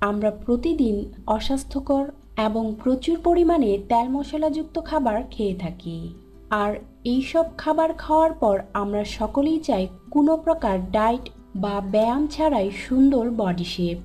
আমরা প্রতিদিন অস্বাস্থ্যকর এবং প্রচুর পরিমাণে তেল মশলাযুক্ত খাবার খেয়ে থাকি। আর এইসব খাবার খাওয়ার পর আমরা সকলেই চাই কোনো প্রকার ডায়েট বা ব্যায়াম ছাড়াই সুন্দর বডি শেপ,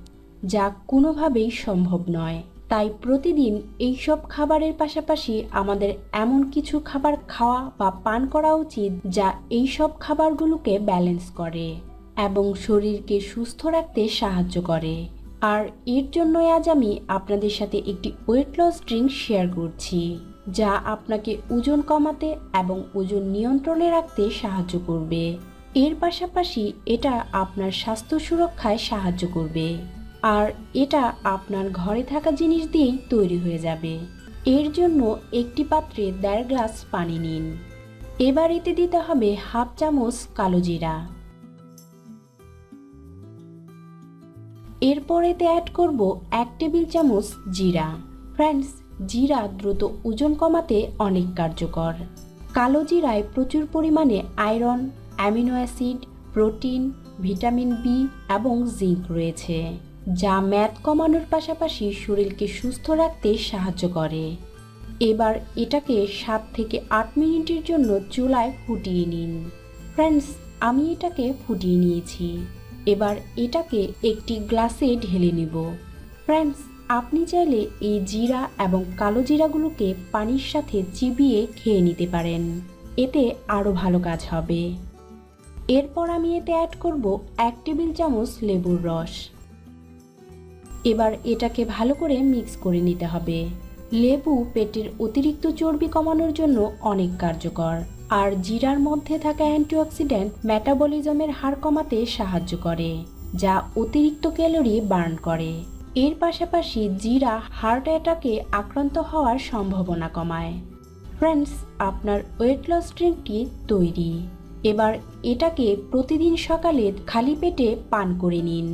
যা কোনোভাবেই সম্ভব নয়। তাই প্রতিদিন এইসব খাবারের পাশাপাশি আমাদের এমন কিছু খাবার খাওয়া বা পান করা উচিত, যা এইসব খাবারগুলোকে ব্যালেন্স করে এবং শরীরকে সুস্থ রাখতে সাহায্য করে। আর এর জন্যই আজ আমি আপনাদের সাথে একটি ওয়েট লস ড্রিঙ্ক শেয়ার করছি, যা আপনাকে ওজন কমাতে এবং ওজন নিয়ন্ত্রণে রাখতে সাহায্য করবে। এর পাশাপাশি এটা আপনার স্বাস্থ্য সুরক্ষায় সাহায্য করবে, আর এটা আপনার ঘরে থাকা জিনিস দিয়েই তৈরি হয়ে যাবে। এর জন্য একটি পাত্রে দেড় গ্লাস পানি নিন। এবার এতে দিতে হবে হাফ চামচ কালো জিরা। এরপর এতে অ্যাড করব এক টেবিল চামচ জিরা। ফ্রেন্ডস জিরা দ্রুত ওজন কমাতে অনেক কার্যকর। কালো জিরায় প্রচুর পরিমাণে iron amino acid protein vitamin B এবং জিঙ্ক রয়েছে, যা ম্যাদ কমানোর পাশাপাশি শরীরকে সুস্থ রাখতে সাহায্য করে। এবার এটাকে সাত থেকে আট মিনিটের জন্য চুলায় ফুটিয়ে নিন। ফ্রেন্ডস আমি এটাকে ফুটিয়ে নিয়েছি। এবার এটাকে একটি গ্লাসে ঢেলে নেব। ফ্রেন্ডস আপনি চাইলে এই জিরা এবং কালো জিরাগুলোকে পানির সাথে চিবিয়ে খেয়ে নিতে পারেন। এতে আরও ভালো কাজ হবে। এরপর আমি এতে অ্যাড করব এক টেবিল চামচ লেবুর রস। এবার এটাকে ভালো করে মিক্স করে নিতে হবে। লেবু পেটের অতিরিক্ত চর্বি কমানোর জন্য অনেক কার্যকর। আর জিরার মধ্যে থাকা অ্যান্টিঅক্সিডেন্ট মেটাবলিজমের হার কমাতে সাহায্য করে, যা অতিরিক্ত ক্যালোরি বার্ন করে। এর পাশাপাশি জিরা হার্ট অ্যাটাকে আক্রান্ত হওয়ার সম্ভাবনা কমায়। ফ্রেন্ডস, আপনার ওয়েট লস ড্রিঙ্কটি তৈরি। এবার এটাকে প্রতিদিন সকালে খালি পেটে পান করে নিন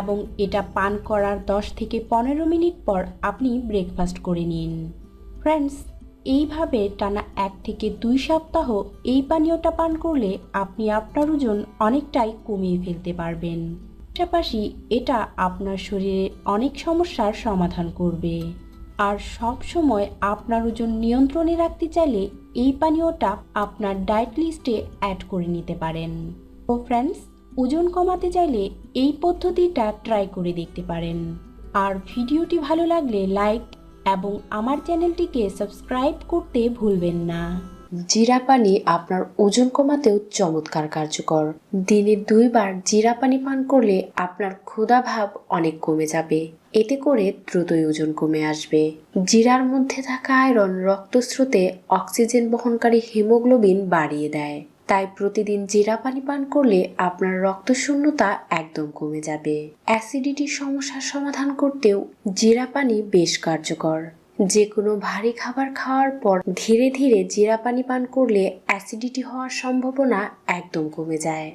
এবং এটা পান করার 10 থেকে পনেরো মিনিট পর আপনি ব্রেকফাস্ট করে নিন। ফ্রেন্ডস এইভাবে টানা এক থেকে দুই সপ্তাহ এই পানীয়টা পান করলে আপনি আপনার ওজন অনেকটাই কমিয়ে ফেলতে পারবেন। পাশাপাশি এটা আপনার শরীরে অনেক সমস্যার সমাধান করবে। আর সব সময় আপনার ওজন নিয়ন্ত্রণে রাখতে চাইলে এই পানীয়টা আপনার ডায়েট লিস্টে অ্যাড করে নিতে পারেন। ও ফ্রেন্ডস, ওজন কমাতে চাইলে এই পদ্ধতিটা ট্রাই করে দেখতে পারেন। আর ভিডিওটি ভালো লাগলে লাইক এবং আমার চ্যানেলটিকে সাবস্ক্রাইব করতে ভুলবেন না। জিরা পানি আপনার ওজন কমাতেও চমৎকার কার্যকর। দিনে দুইবার জিরা পানি পান করলে আপনার ক্ষুধা ভাব অনেক কমে যাবে। এতে করে দ্রুতই ওজন কমে আসবে। জিরার মধ্যে থাকা আয়রন রক্তস্রোতে অক্সিজেন বহনকারী হিমোগ্লোবিন বাড়িয়ে দেয়। তাই প্রতিদিন জিরা পানি পান করলে আপনার রক্ত শূন্যতা একদম কমে যাবে। অ্যাসিডিটির সমস্যার সমাধান করতেও জিরা পানি বেশ কার্যকর। যে কোনো ভারী খাবার খাওয়ার পর ধীরে ধীরে জিরা পানি পান করলে অ্যাসিডিটি হওয়ার সম্ভাবনা একদম কমে যায়।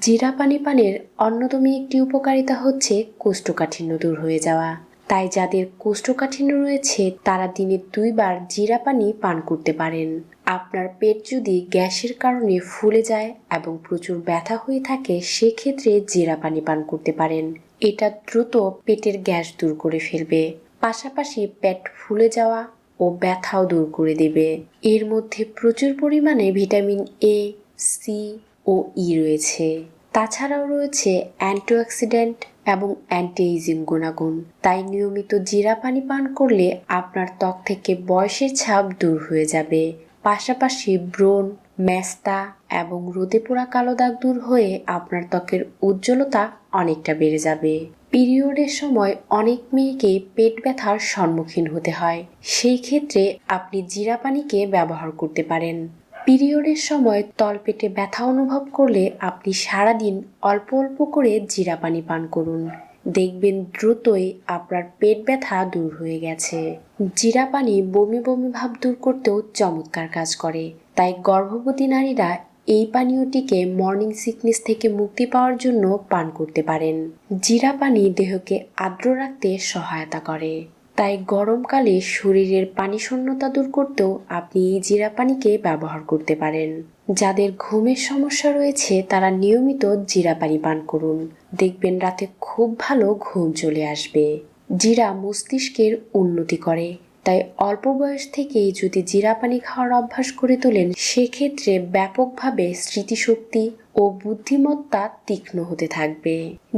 জিরা পানি পানের অন্যতম একটি উপকারিতা হচ্ছে কোষ্ঠকাঠিন্য দূর হয়ে যাওয়া। তাই যাদের কোষ্ঠকাঠিন্য রয়েছে, তারা দিনে দুইবার জিরা পানি পান করতে পারেন। আপনার পেট যদি গ্যাসের কারণে ফুলে যায় এবং প্রচুর ব্যথা হয়ে থাকে, সেক্ষেত্রে জিরা পানি পান করতে পারেন। এটা দ্রুত পেটের গ্যাস দূর করে ফেলবে। পাশাপাশি পেট ফুলে যাওয়া ও ব্যথাও দূর করে দেবে। এর মধ্যে প্রচুর পরিমাণে ভিটামিন এ সি ও ই রয়েছে। তাছাড়াও রয়েছে অ্যান্টিঅক্সিডেন্ট এবং অ্যান্টি এইজিং গুণাগুণ। তাই নিয়মিত জিরা পানি পান করলে আপনার ত্বক থেকে বয়সের ছাপ দূর হয়ে যাবে। পাশাপাশি ব্রণ ম্যাস্তা এবং রোদে পোড়া কালো দাগ দূর হয়ে আপনার ত্বকের উজ্জ্বলতা অনেকটা বেড়ে যাবে। পিরিয়ডের সময় অনেক মেয়েকে পেট ব্যথার সম্মুখীন হতে হয়। সেই ক্ষেত্রে আপনি জিরা পানিকে ব্যবহার করতে পারেন। পিরিয়ডের সময় তলপেটে ব্যথা অনুভব করলে আপনি সারাদিন অল্প অল্প করে জিরা পানি পান করুন। দেখবেন দ্রুতই আপনার পেট ব্যথা দূর হয়ে গেছে। জিরা পানি বমি বমি ভাব দূর করতেও চমৎকার কাজ করে। তাই গর্ভবতী নারীরা এই পানীয়টিকে মর্নিং সিকনেস থেকে মুক্তি পাওয়ার জন্য পান করতে পারেন। জিরা পানি দেহকে আর্দ্র রাখতে সহায়তা করে। তাই গরমকালে শরীরের পানি শূন্যতা দূর করতেও আপনি এই জিরা পানিকে ব্যবহার করতে পারেন। যাদের ঘুমের সমস্যা রয়েছে, তারা নিয়মিত জিরা পানি পান করুন। দেখবেন রাতে খুব ভালো ঘুম চলে আসবে। জিরা মস্তিষ্কের উন্নতি করে। তাই অল্প বয়স থেকেই যদি জিরা পানি খাওয়ার অভ্যাস করে তোলেন, সেক্ষেত্রে ব্যাপকভাবে স্মৃতিশক্তি ও বুদ্ধিমত্তা তীক্ষ্ণ হতে থাকবে।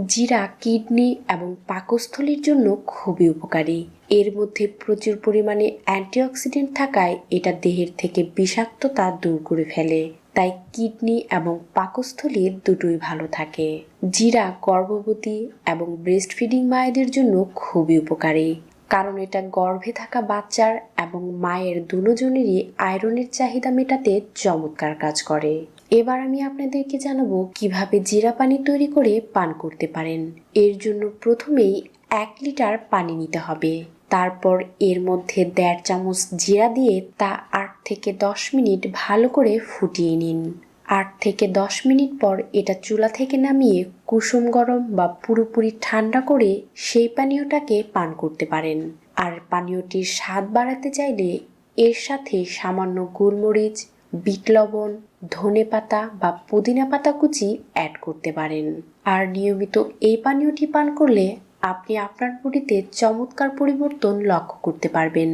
জিরা কিডনি এবং পাকস্থলীর জন্য খুবই উপকারী। এর মধ্যে প্রচুর পরিমাণে অ্যান্টিঅক্সিডেন্ট থাকায় এটা দেহের থেকে বিষাক্ততা দূর করে ফেলে। তাই কিডনি এবং পাকস্থলী দুটোই ভালো থাকে। জিরা গর্ভবতী এবং ব্রেস্ট ফিডিং মায়েদের জন্য খুবই উপকারী। কারণ এটা গর্ভে থাকা বাচ্চার এবং মায়ের দুজনেরই আয়রনের চাহিদা মেটাতে চমৎকার কাজ করে। এবার আমি আপনাদেরকে জানাব কীভাবে জিরা পানি তৈরি করে পান করতে পারেন। এর জন্য প্রথমেই এক লিটার পানি নিতে হবে। তারপর এর মধ্যে দেড় চামচ জিরা দিয়ে তা আট থেকে দশ মিনিট ভালো করে ফুটিয়ে নিন। আট থেকে দশ মিনিট পর এটা চুলা থেকে নামিয়ে কুসুম গরম বা পুরোপুরি ঠান্ডা করে সেই পানীয়টাকে পান করতে পারেন। আর পানীয়টির স্বাদ বাড়াতে চাইলে এর সাথে সামান্য গোলমরিচ বিট লবণ, ধনে পাতা বা পুদিনা পাতা কুচি অ্যাড করতে পারেন। আর নিয়মিত এই পানীয়টি পান করলে আপনি আপনার বডিতে চমৎকার পরিবর্তন লক্ষ্য করতে পারবেন।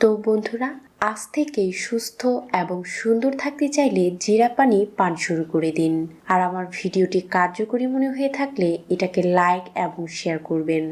তো বন্ধুরা আজ থেকেই সুস্থ এবং সুন্দর থাকতে চাইলে জিরা পানি পান শুরু করে দিন। আর আমার ভিডিওটি কার্যকরী মনে হয়ে থাকলে এটাকে লাইক এবং শেয়ার করবেন।